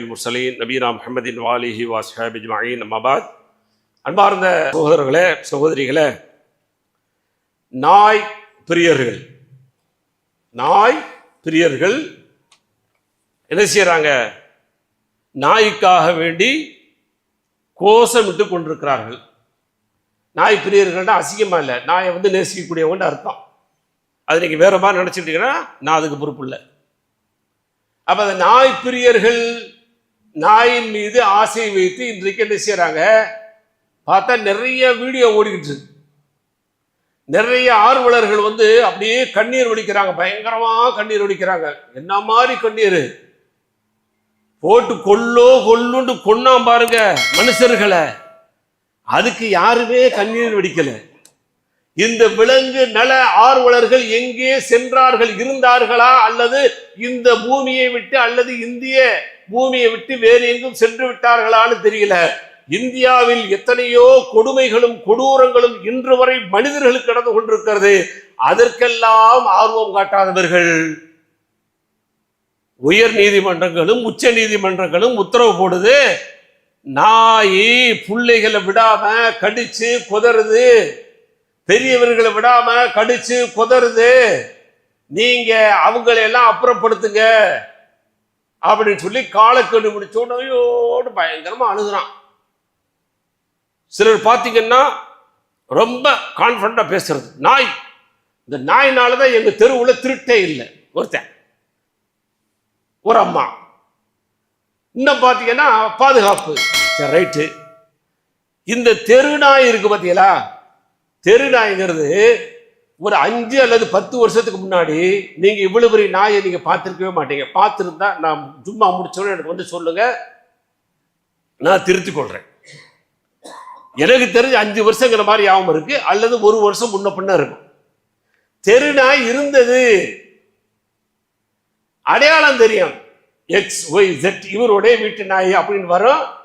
முர்சலீன் நபீனா முஹம்மதின் வாலிஹி வாஸ்ஹாபி ஜ்மாயின் அம்மாபாத் அன்பார்ந்த சகோதரர்களே சகோதரிகளே நாய் பிரியர்கள். நாய் பிரியர்கள் என்ன செய்கிறாங்க நாய்க்காக வேண்டி கோஷமிட்டு கொண்டிருக்கிறார்கள். நாய் பிரியர்கள்னா அசிங்கமாக இல்லை. நாயை வந்து நேசிக்கக்கூடியவங்கன்னு அர்த்தம். அது நீங்கள் வேற மாதிரி நினச்சிக்கிட்டீங்கன்னா நான் அதுக்கு பொறுப்பு இல்லை. அப்போ அந்த நாய் பிரியர்கள் நாயின் மீது ஆசை வைத்து இன்றைக்கு என்ன செய்கிறாங்க பார்த்தா நிறைய வீடியோ ஓடிக்கிட்டு இருக்கு. நிறைய ஆர்வலர்கள் வந்து அப்படியே கண்ணீர் வடிக்கிறாங்க. பயங்கரமா கண்ணீர் வடிக்கிறாங்க. என்ன மாதிரி கண்ணீர்? போட்டு கொல்லோ கொல்லுண்டு கொன்னாம் பாருங்க மனுஷர்களை. அதுக்கு யாருமே கண்ணீர் வெடிக்கலை. இந்த விலங்கு நல ஆர்வலர்கள் எங்கே சென்றார்கள் இருந்தார்களா? அல்லது இந்த பூமியை விட்டு அல்லது இந்திய பூமியை விட்டு வேறு எங்கும் சென்று விட்டார்களான்னு தெரியல. இந்தியாவில் எத்தனையோ கொடுமைகளும் கொடூரங்களும் இன்று வரை மனிதர்களுக்கு நடந்து கொண்டிருக்கிறது. அதற்கெல்லாம் ஆர்வம் காட்டாதவர்கள். உயர் நீதிமன்றங்களும் உச்ச நீதிமன்றங்களும் உத்தரவு போடுது. நாய் புள்ளைகளை விடாம கடிச்சு குதறுது. பெரியவர்களை விடாம கடிச்சு குதறுது. நீங்க அவங்களை எல்லாம் அப்புறப்படுத்துங்க. அப்படின்னு சொல்லி காலக்கெடு முடிச்சோடையோடு பயங்கரமா அழுகுறான். சிலர் பார்த்தீங்கன்னா ரொம்ப கான்ஃபிடண்டா பேசுறது. நாய். இந்த நாயினால தான் எங்க தெருவுல திருட்டே இல்லை. ஒருத்தன். ஒரு அம்மா. இன்னும் பார்த்தீங்கன்னா பாதுகாப்பு. சரி ரைட்டு இந்த தெரு நாய் இருக்கு பார்த்தீங்களா தெரு நாய்ங்கிறது ஒரு அஞ்சு அல்லது பத்து வருஷத்துக்கு முன்னாடி நீங்க இவ்வளவு பெரிய நாயை நீங்க பார்த்துருக்கவே மாட்டீங்க. பார்த்துருந்தா நான் சும்மா முடிச்சோன்னு எனக்கு வந்து சொல்லுங்க. நான் திருத்திக் கொள்றேன். எனக்கு தெரிஞ்ச அஞ்சு வருஷங்கிற மாதிரி ஞாபகம் இருக்கு. அல்லது ஒரு வருஷம் முன்ன பின்ன இருக்கும். தெரு நாய் இருந்தது. அடையாளம் தெரியும். எக்ஸ் ஒய் ஜெட் இவருடைய வீட்டு நாய் அப்படின்னு வரும்.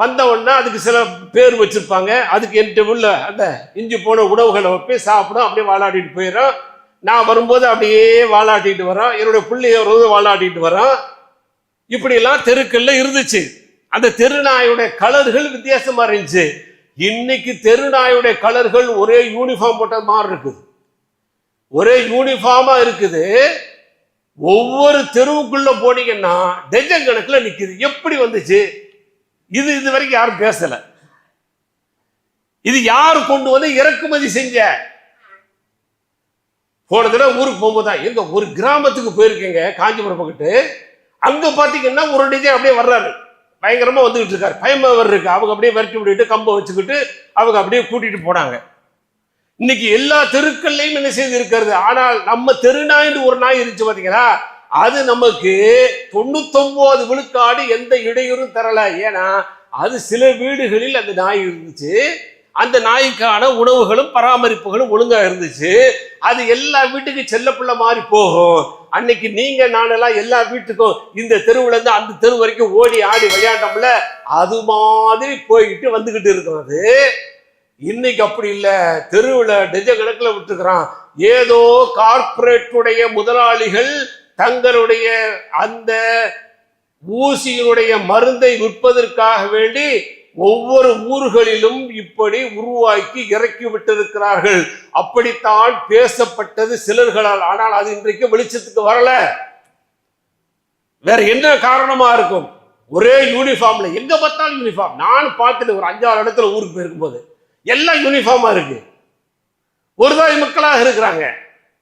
வந்த உடனே அதுக்கு சில பேர் வச்சிருப்பாங்க. அதுக்கு என்கிட்ட உள்ள அந்த இஞ்சி போன உணவுகளை வைப்பேன் சாப்பிடும். அப்படியே வாலாட்டிட்டு போயிடும் நான் வரும்போது அப்படியே வாழாட்டிட்டு வரோம் என்னுடைய பிள்ளைய வரும்போது வாழாட்டிட்டு வரோம் இப்படியெல்லாம் தெருக்கள்ல இருந்துச்சு. அந்த தெருநாயுடைய கலர்கள் வித்தியாசமா இருந்துச்சு. இன்னைக்கு தெருநாயுடைய கலர்கள் ஒரே யூனிஃபார்ம் போட்ட மாதிரி இருக்குது. ஒரே யூனிஃபார்மா இருக்குது. ஒவ்வொரு தெருவுக்குள்ள போனீங்கன்னா டஜன் கணக்குல நிக்குது. எப்படி வந்துச்சு? இது இது வரைக்கும் யாரும் பேசல. இது யார் கொண்டு வந்து இறக்குமதி செஞ்ச? போன தடவை ஊருக்கு போகும்போதுதான் எங்க ஒரு கிராமத்துக்கு போயிருக்கேங்க காஞ்சிபுரம் பக்கத்து. அங்க பாத்தீங்கன்னா ஒரு டிஜே அப்படியே வர்றாரு. பயங்கரமா வந்துகிட்டு இருக்காரு. பயமாவர் இருக்கு. அவங்க அப்படியே விரட்டி விட்டுட்டு கம்பை வச்சுக்கிட்டு அவங்க அப்படியே கூட்டிட்டு போனாங்க. இன்னைக்கு எல்லா தெருக்கள்லையும் என்ன செய்து இருக்கிறது ஆனால் நம்ம தெரு தெருநாயின்னு ஒரு நாய் இருந்துச்சு பாத்தீங்களா? அது நமக்கு தொண்ணூத்தொன்பது விழுக்காடு எந்த இடையூறும் தரல. ஏன்னா அது சில வீடுகளில் அந்த நாய் இருந்துச்சு. அந்த நாய்க்கான உணவுகளும் பராமரிப்புகளும் ஒழுங்கா இருந்துச்சு. அது எல்லா வீட்டுக்கு செல்லப்பிள்ளை மாதிரி போகும். அன்னைக்கு நீங்க நானெல்லாம் எல்லா வீட்டுக்கும் இந்த தெருவுல இருந்து அந்த தெரு வரைக்கும் ஓடி ஆடி விளையாண்டோம்ல அது மாதிரி போய்கிட்டு வந்துகிட்டு இருக்கும் அது. இன்னைக்கு அப்படி இல்லை. தெருவுல டெஜ கணக்கில் விட்டுக்கிறான். ஏதோ கார்ப்பரேட்டுடைய முதலாளிகள் தங்களுடைய அந்த ஊசியினுடைய மருந்தை விற்பதற்காக வேண்டி ஒவ்வொரு ஊர்களிலும் இப்படி உருவாக்கி இறக்கி விட்டிருக்கிறார்கள். அப்படித்தான் பேசப்பட்டது சிலர்களால். ஆனால் அது இன்றைக்கு வெளிச்சத்துக்கு வரல. வேற என்ன காரணமா இருக்கும்? ஒரே யூனிஃபார்ம்ல எங்க பார்த்தாலும் யூனிஃபார்ம் நான் பார்த்துட்டு ஒரு அஞ்சாறு இடத்துல ஊருக்கு போயிருக்கும்போது. எல்லாம் யூனிஃபார்மா இருக்கு. ஒரு தாய் மக்களாக இருக்கிறாங்க.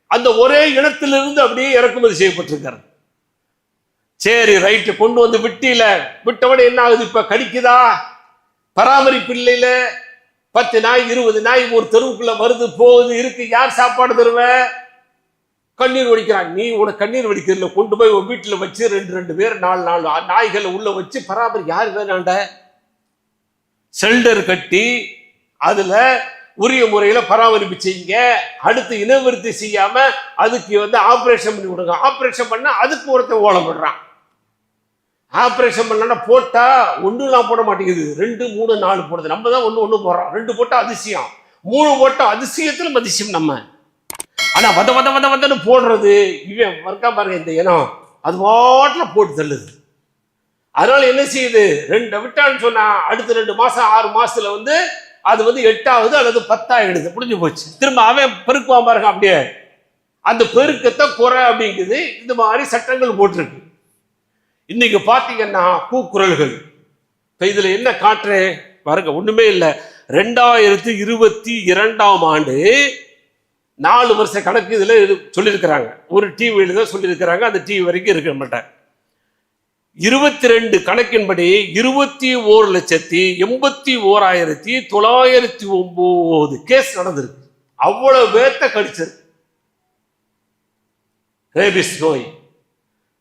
அந்த ஒரே இனத்திலிருந்து அப்படியே இறக்குமதி செய்யப்பட்டிருக்காரு. சரி ரைட்டு கொண்டு வந்து விட்டில. விட்டவன என்ன ஆகுது? இப்ப கடிக்குதா? பராமரிப்பு இல்லையில. பத்து நாய் இருபது நாய் ஒரு தெருவுக்குள்ள வருது போகுது இருக்கு. யார் சாப்பாடு தருவேன் கண்ணீர் வடிக்கிறான் நீ உனக்கு கண்ணீர் வடிக்கிறதுல கொண்டு போய் உன் வீட்டில் வச்சு ரெண்டு ரெண்டு பேர் நாலு நாலு நாய்களை உள்ள வச்சு பராமரி யார் வேணாண்ட? ஷெல்டர் கட்டி அதுல உரிய முறையில் பராமரிப்பு செய்யுங்க. அடுத்து இனவிருத்தி செய்யாம அதுக்கு வந்து ஆப்ரேஷன் பண்ணி கொடுங்க. ஆப்ரேஷன் பண்ணா அதுக்கு ஒருத்தன் ஓலப்படுறான் ஆப்ரேஷன் பண்ணனா பண்ணா போட்டா ஒன்றுலாம் போட மாட்டேங்குது. ரெண்டு மூணு நாலு போடுது. நம்ம தான் ஒன்று ஒன்று போடுறோம். ரெண்டு போட்டால் அதிசயம். மூணு போட்டால் அதிசயத்தில் அதிசயம் நம்ம. ஆனால் வத வத வத வதன்னு போடுறது இவன் வர்க்கா பாருங்க இந்த இனம். அது பாட்டில் போட்டு தள்ளுது. அதனால என்ன செய்யுது? ரெண்டு விட்டான்னு சொன்னா அடுத்த ரெண்டு மாசம் ஆறு மாசத்துல வந்து அது வந்து எட்டாவது அல்லது பத்தாயிடுது. முடிஞ்சு போச்சு. திரும்ப அவன் பெருக்குவான் பாருங்க அப்படியே. அந்த பெருக்கத்தை குறை அப்படிங்குது. இந்த மாதிரி சட்டங்கள் போட்டிருக்கு. இன்னைக்கு பார்த்தீங்கன்னா கூக்குரல்கள். இப்போ இதில் என்ன காற்று பாருங்க ஒன்றுமே இல்லை. ரெண்டாயிரத்தி இருபத்தி இரண்டாம் ஆண்டு நாலு வருஷ கணக்கு இதில் இது சொல்லியிருக்கிறாங்க. ஒரு டிவியில தான் சொல்லியிருக்கிறாங்க. அந்த டிவி வரைக்கும் இருக்க மாட்டேன். இருபத்தி ரெண்டு கணக்கின்படி இருபத்தி ஓரு லட்சத்தி எண்பத்தி ஓராயிரத்தி தொள்ளாயிரத்தி ஒன்பது கேஸ் நடந்திருக்கு. அவ்வளவு பேர்த்த கடிச்சது ரேபிஸ் நோய்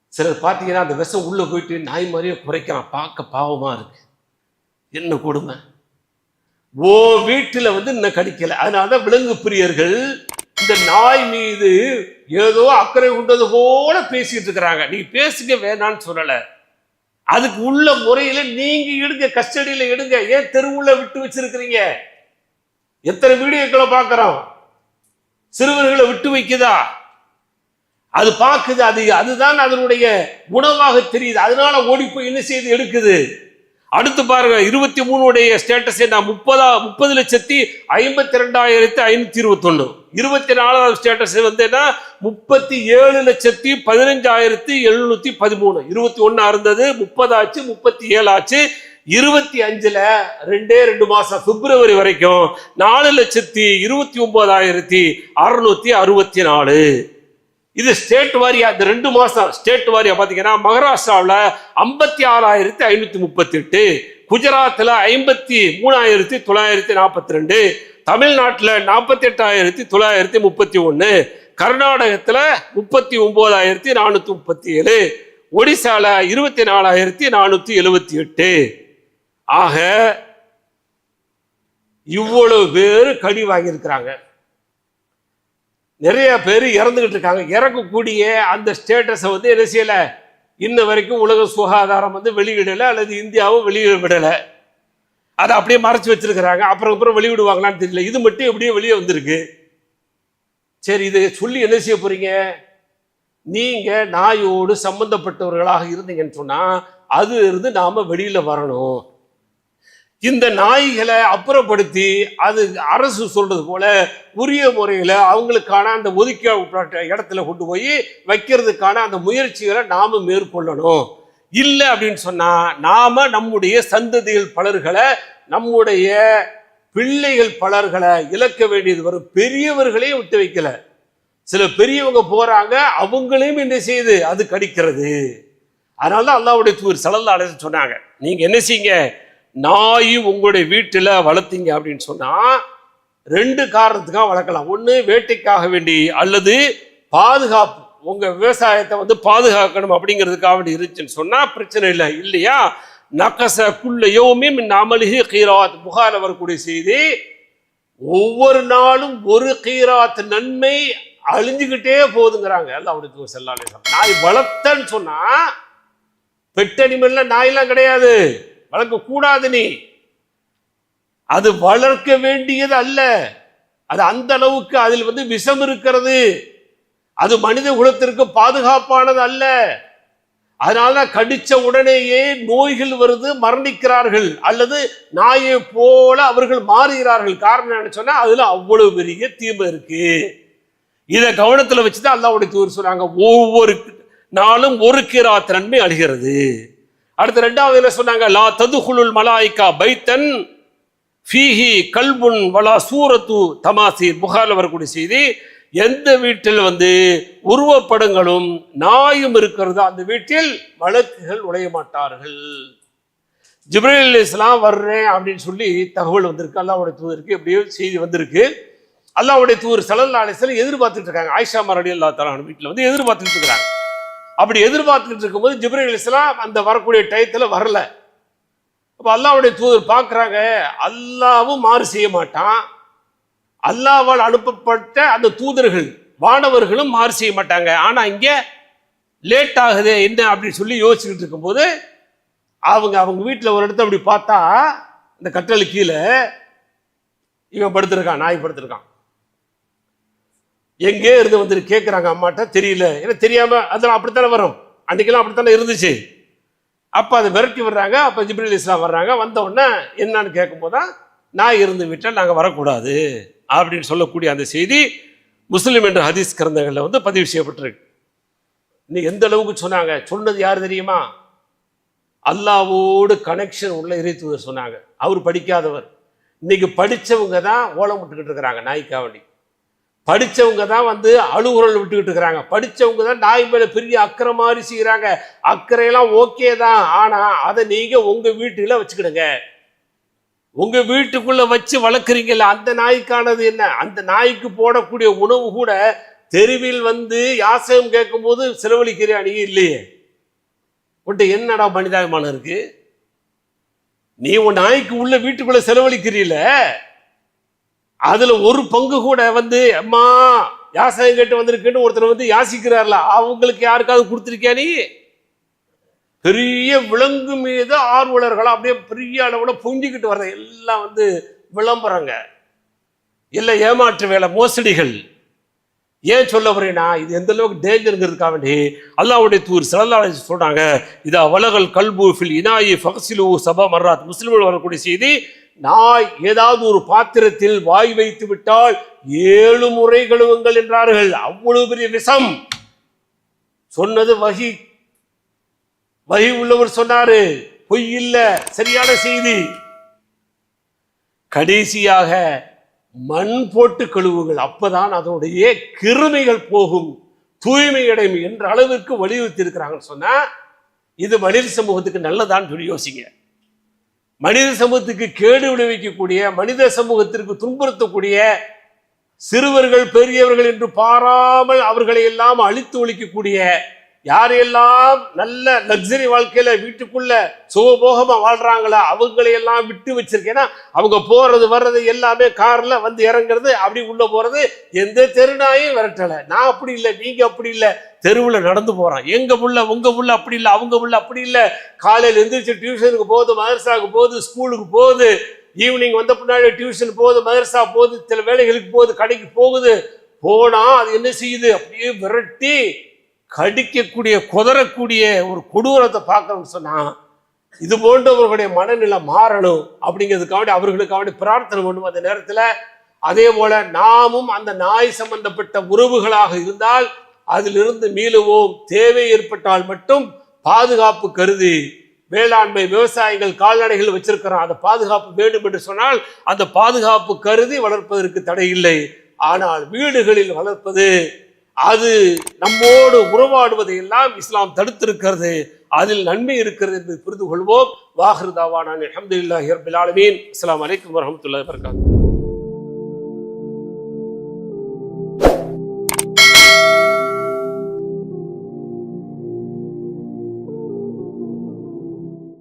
சிலர் பார்த்தீங்கன்னா அந்த விஷம் உள்ள போயிட்டு நாய் மாதிரியே குறைக்கிறான். பார்க்க பாவமா இருக்கு. என்ன கொடுமை? ஓ வீட்டில் வந்து இன்னும் கடிக்கல. அதனாலதான் விலங்கு பிரியர்கள் இந்த நாய் மீது ஏதோ அக்கறை உண்டது போல பேசிட்டு இருக்கிறாங்க. நீ பேசுங்க வேணான்னு சொல்லலை. அதுக்கு உள்ள முறையில நீங்க எடுங்க கஸ்டடியில எடுங்க. ஏன் தெருவுல விட்டு வச்சிருக்கிறீங்க? எத்தனை வீடியோக்களை பார்க்கறோம்? சிறுவர்களை விட்டு வைக்குதா? அது பார்க்குது அது அதுதான் அதனுடைய உணவாக தெரியுது. அதனால ஓடி போய் என்ன செய்து எடுக்குது? அடுத்து பாருங்க இருபத்தி மூணுடைய ஸ்டேட்டஸை நான் முப்பதா முப்பது லட்சத்தி ஐம்பத்தி ரெண்டாயிரத்தி ஐநூத்தி இருபத்தொன்னு. இருபத்தி நாலாவது ஸ்டேட்டஸ் வந்து என்ன? முப்பத்தி ஏழு லட்சத்தி பதினஞ்சாயிரத்தி எழுநூத்தி பதிமூணு. இருபத்தி ஒன்னா இருந்தது முப்பதாச்சு முப்பத்தி ஏழாச்சு. இருபத்தி அஞ்சுல ரெண்டே ரெண்டு மாசம் பிப்ரவரி வரைக்கும் நாலு லட்சத்தி இருபத்தி ஒன்பதாயிரத்தி அறுநூத்தி அறுபத்தி நாலு. இது ஸ்டேட் வாரியா இந்த ரெண்டு மாசம் ஸ்டேட் வாரியா பாத்தீங்கன்னா மகாராஷ்டிராவில் ஐம்பத்தி ஆறாயிரத்தி ஐநூத்தி முப்பத்தி எட்டு குஜராத்தில் ஐம்பத்தி மூணாயிரத்தி தொள்ளாயிரத்தி நாற்பத்தி ரெண்டு தமிழ்நாட்டில் நாற்பத்தி எட்டாயிரத்தி தொள்ளாயிரத்தி முப்பத்தி ஒன்று கர்நாடகத்தில் முப்பத்தி ஒம்போதாயிரத்தி நானூற்றி முப்பத்தி ஏழு ஒடிசாவில் இருபத்தி நாலாயிரத்தி நானூற்றி எழுபத்தி எட்டு. ஆக இவ்வளவு பேர் கடி வாங்கியிருக்கிறாங்க. நிறைய பேர் இறந்துகிட்டு இருக்காங்க. இறக்கக்கூடிய அந்த ஸ்டேட்டஸை வந்து என்ன செய்யலை? இன்ன வரைக்கும் உலக சுகாதாரம் வந்து வெளியிடலை அல்லது இந்தியாவும் வெளியிட விடலை அதை அப்படியே மறைச்சி வச்சிருக்கிறாங்க. அப்புறம் அப்புறம் வெளியிடுவாங்களான்னு தெரியல. இது மட்டும் எப்படியே வெளியே வந்திருக்கு. சரி இதை சொல்லி என்ன செய்ய போறீங்க? நீங்க நாயோடு சம்பந்தப்பட்டவர்களாக இருந்தீங்கன்னு சொன்னா அது இருந்து நாம வெளியில வரணும். இந்த நாய்களை அப்புறப்படுத்தி அது அரசு சொல்றது போல உரிய முறையில் அவங்களுக்கான அந்த ஒதுக்கப்பட்ட இடத்துல கொண்டு போய் வைக்கிறதுக்கான அந்த முயற்சிகளை நாம மேற்கொள்ளணும். இல்லை அப்படின்னு சொன்னா நாம நம்முடைய சந்ததிகள் பலர்களை நம்முடைய பிள்ளைகள் பலர்களை இழக்க வேண்டியது வரும். பெரியவர்களையும் விட்டு வைக்கல. சில பெரியவங்க போறாங்க அவங்களையும் என்ன செய்யுது? அது கடிக்கிறது. அதனால தான் அல்லாவுடைய தூர் சலல்லா அலைஹி சொன்னாங்க நீங்க என்ன செய்யுங்க? நாய் உங்களுடைய வீட்டில் வளர்த்தீங்க. அப்படின்னு சொன்னா ரெண்டு காரணத்துக்காக வளர்க்கலாம். ஒன்று வேட்டைக்காக வேண்டி அல்லது பாதுகாப்பு உங்க விவசாயத்தை வந்து பாதுகாக்கணும் அப்படிங்கிறதுக்காக வேண்டி இருந்துச்சுன்னு சொன்னா பிரச்சனை இல்லை. இல்லையா? நக்கச குள்ள யோமே மின் கீராத். புகார் வரக்கூடிய செய்தி ஒவ்வொரு நாளும் ஒரு கீராத் நன்மை அழிஞ்சுக்கிட்டே போகுதுங்கிறாங்க. அவனுக்கு செல்லாலே நாய் வளர்த்தன்னு சொன்னா பெட்டனிமல்ல நாயெல்லாம் கிடையாது. வளர்க்க கூடாது நீ. அது வளர்க்க வேண்டியது அல்ல. அது அந்த அளவுக்கு அதில் வந்து விஷம் இருக்கிறது. அது மனித குலத்திற்கு பாதுகாப்பானது அல்ல. அதனால கடிச்ச உடனேயே நோய்கள் வருது மரணிக்கிறார்கள். அல்லது நாயை போல அவர்கள் மாறுகிறார்கள். காரணம் என்ன சொன்னா அதுல அவ்வளவு பெரிய தீமை இருக்கு. இதை கவனத்தில் வச்சுதான் அல்லாவுடைய தூர் சொன்னாங்க ஒவ்வொரு நாளும் ஒரு கிராத் நன்மை அழிகிறது அடுத்து ரெண்டாவது என்ன சொன்னாங்க லா ததுகுலுல் மலாய்க்கா பைத்தன் ஃபீஹி கல்புன் வலா சூரத்து தமாசீர். புகாரில் வரக்கூடிய செய்தி எந்த வீட்டில் வந்து உருவப்படங்களும் நாயும் இருக்கிறதோ அந்த வீட்டில் வழக்குகள் உடைய மாட்டார்கள். ஜிப்ரேல் இஸ்லாம் வர்றேன் அப்படின்னு சொல்லி தகவல் வந்திருக்கு. அல்லாவுடைய தூதருக்கு எப்படியோ செய்தி வந்திருக்கு. அல்லாவுடைய தூர் சலல்லா அலிஸ்லாம் எதிர்பார்த்துட்டு இருக்காங்க. ஆயிஷா மரடி அல்லா தலான வீட்டில் வந்து எதிர்பார்த்துட்டு இருக்கிறாங்க அப்படி எதிர்பார்த்துட்டு இருக்கும்போது ஜிப்ரேல் இஸ்லாம் அந்த வரக்கூடிய டயத்தில் வரல. அப்போ அல்லாவுடைய தூதர் பார்க்குறாங்க. அல்லாவும் மாறு செய்ய மாட்டான். அல்லாவால் அனுப்பப்பட்ட அந்த தூதர்கள் வானவர்களும் மாறு செய்ய மாட்டாங்க. ஆனால் இங்கே லேட் ஆகுது என்ன அப்படின்னு சொல்லி யோசிச்சுக்கிட்டு இருக்கும்போது அவங்க அவங்க வீட்டில் ஒரு இடத்த அப்படி பார்த்தா இந்த கட்டளை கீழே இவன் படுத்திருக்கான் நாய் படுத்திருக்கான். எங்கே இருந்து வந்து கேட்குறாங்க அம்மாட்ட? தெரியல. ஏன்னா தெரியாம அதெல்லாம் அப்படித்தானே வரும். அன்னைக்கெல்லாம் அப்படித்தானே இருந்துச்சு. அப்போ அதை விரட்டி வர்றாங்க அப்போ ஜிப்ரில் இஸ்லாம் வர்றாங்க. வந்த உடனே என்னன்னு கேட்கும்போது தான் நாய் இருந்து விட்டால் நாங்கள் வரக்கூடாது. அப்படின்னு சொல்லக்கூடிய அந்த செய்தி முஸ்லீம் என்ற ஹதீஸ் கிரந்தங்களில் வந்து பதிவு செய்யப்பட்டிருக்கு. இன்னும் எந்த அளவுக்கு சொன்னாங்க? சொன்னது யார் தெரியுமா? அல்லாவோடு கனெக்ஷன் உள்ள இறைத்துவர் சொன்னாங்க. அவர் படிக்காதவர். இன்னைக்கு படித்தவங்க தான் ஓலம் விட்டுக்கிட்டு இருக்கிறாங்க நாய்க்காவடி படித்தவங்க தான் வந்து அழுகுரல் விட்டுக்கிட்டு இருக்கிறாங்க. படிச்சவங்க தான் நாய் மேலே பெரிய அக்கறை மாதிரி செய்கிறாங்க அக்கறையெல்லாம் ஓகே தான். ஆனால் அதை நீங்கள் உங்கள் வீட்டில் வச்சுக்கிடுங்க. உங்க வீட்டுக்குள்ள வச்சு வளர்க்குறீங்கல்ல அந்த நாய்க்கானது என்ன? அந்த நாய்க்கு போடக்கூடிய உணவு கூட தெருவில் வந்து யாசகம் கேட்கும்போது செலவழிக்கிற அணியே இல்லையே. உன்ட்ட என்னடா மனிதாபிமானம் இருக்கு? நீ உன் நாய்க்கு உள்ள வீட்டுக்குள்ள செலவழிக்கிறீல அதுல ஒரு பங்கு கூட வந்து அம்மா யாசகம் கேட்டு வந்திருக்குன்னு ஒருத்தர் வந்து யாசிக்கிறார்ல அவங்களுக்கு யாருக்காவது கொடுத்துருக்கியா நீ? பெரிய விலங்கு மீது ஆர்வலர்கள் அப்படியே பெரிய அளவில் பொங்கிக்கிட்டு வர்ற எல்லாம் வந்து விளம்பரங்க. இல்லை ஏமாற்று வேலை மோசடிகள். ஏன் சொல்ல வரேன்னா இது எந்த அளவுக்கு டேஞ்சருங்கிறதுக்காக வேண்டி அல்லாவுடைய தூர் சிறந்தாளை சொல்றாங்க இதா வலகல் கல்பூஃபில் இனாயி ஃபக்சிலு சபா மர்ராத். முஸ்லிம்கள் வரக்கூடிய செய்தி நாய் ஏதாவது ஒரு பாத்திரத்தில் வாய் வைத்து விட்டால் ஏழு முறை கழுவுங்கள் என்றார்கள். அவ்வளவு பெரிய விஷம். சொன்னது வகி வகை உள்ளவர் சொன்னாரு பொய் இல்ல சரியான செய்தி. கடைசியாக மண் போட்டு கழுவுங்கள் அப்பதான் அதனுடைய கிருமிகள் போகும் தூய்மை அடையும் என்ற அளவிற்கு வலியுறுத்தி இருக்கிறாங்கன்னு சொன்னா இது மனித சமூகத்துக்கு நல்லதான்னு சொல்லி யோசிங்க. மனித சமூகத்துக்கு கேடு விளைவிக்கக்கூடிய மனித சமூகத்திற்கு துன்புறுத்தக்கூடிய சிறுவர்கள் பெரியவர்கள் என்று பாராமல் அவர்களை எல்லாம் அழித்து ஒழிக்கக்கூடிய யாரையெல்லாம் நல்ல லக்ஸரி வாழ்க்கையில வீட்டுக்குள்ள சுகபோகமா வாழ்றாங்களா அவங்களையெல்லாம் விட்டு வச்சிருக்கேன்னா அவங்க போறது வர்றது எல்லாமே கார்ல வந்து இறங்குறது அப்படி உள்ள போறது எந்த தெருநாயும் விரட்டல. நான் அப்படி இல்லை நீங்க அப்படி இல்லை. தெருவுல நடந்து போகிறான் எங்க புள்ள உங்க புள்ள அப்படி இல்லை அவங்க புள்ள அப்படி இல்லை. காலையில எந்திரிச்சு டியூஷனுக்கு போகுது மதரசாவுக்கு போகுது ஸ்கூலுக்கு போகுது. ஈவினிங் வந்த பின்னாடி டியூஷன் போகுது மதரசா போகுது சில வேலைகளுக்கு போகுது கடைக்கு போகுது. போனா அது என்ன செய்யுது? அப்படியே விரட்டி கடிக்கக்கூடிய குதறக்கூடிய ஒரு கொடூரத்தை பார்க்கணும்னு சொன்னா இது போன்றவர்களுடைய மனநிலை மாறணும் அப்படிங்கிறதுக்காக அவர்களுக்காக பிரார்த்தனை பண்ணும் அந்த நேரத்தில் அதே போல நாமும் அந்த நாய் சம்பந்தப்பட்ட உறவுகளாக இருந்தால் அதிலிருந்து மீளுவோம். தேவை ஏற்பட்டால் மட்டும் பாதுகாப்பு கருதி வேளாண்மை விவசாயிகள் கால்நடைகள் வச்சிருக்கிறோம் அந்த பாதுகாப்பு வேண்டும் என்று சொன்னால் அந்த பாதுகாப்பு கருதி வளர்ப்பதற்கு தடை இல்லை. ஆனால் வீடுகளில் வளர்ப்பது அது நம்மோடு உறவாடுவதை எல்லாம் இஸ்லாம் தடுத்திருக்கிறது. அதில் நன்மை இருக்கிறது என்று புரிந்து கொள்வோம். வாஹிருதாவான அலமதுல்லாஹி ரபில் ஆலமீன். அஸ்லாம் வலைக்கம் வரமத்துல்லாஹி வர்காத்து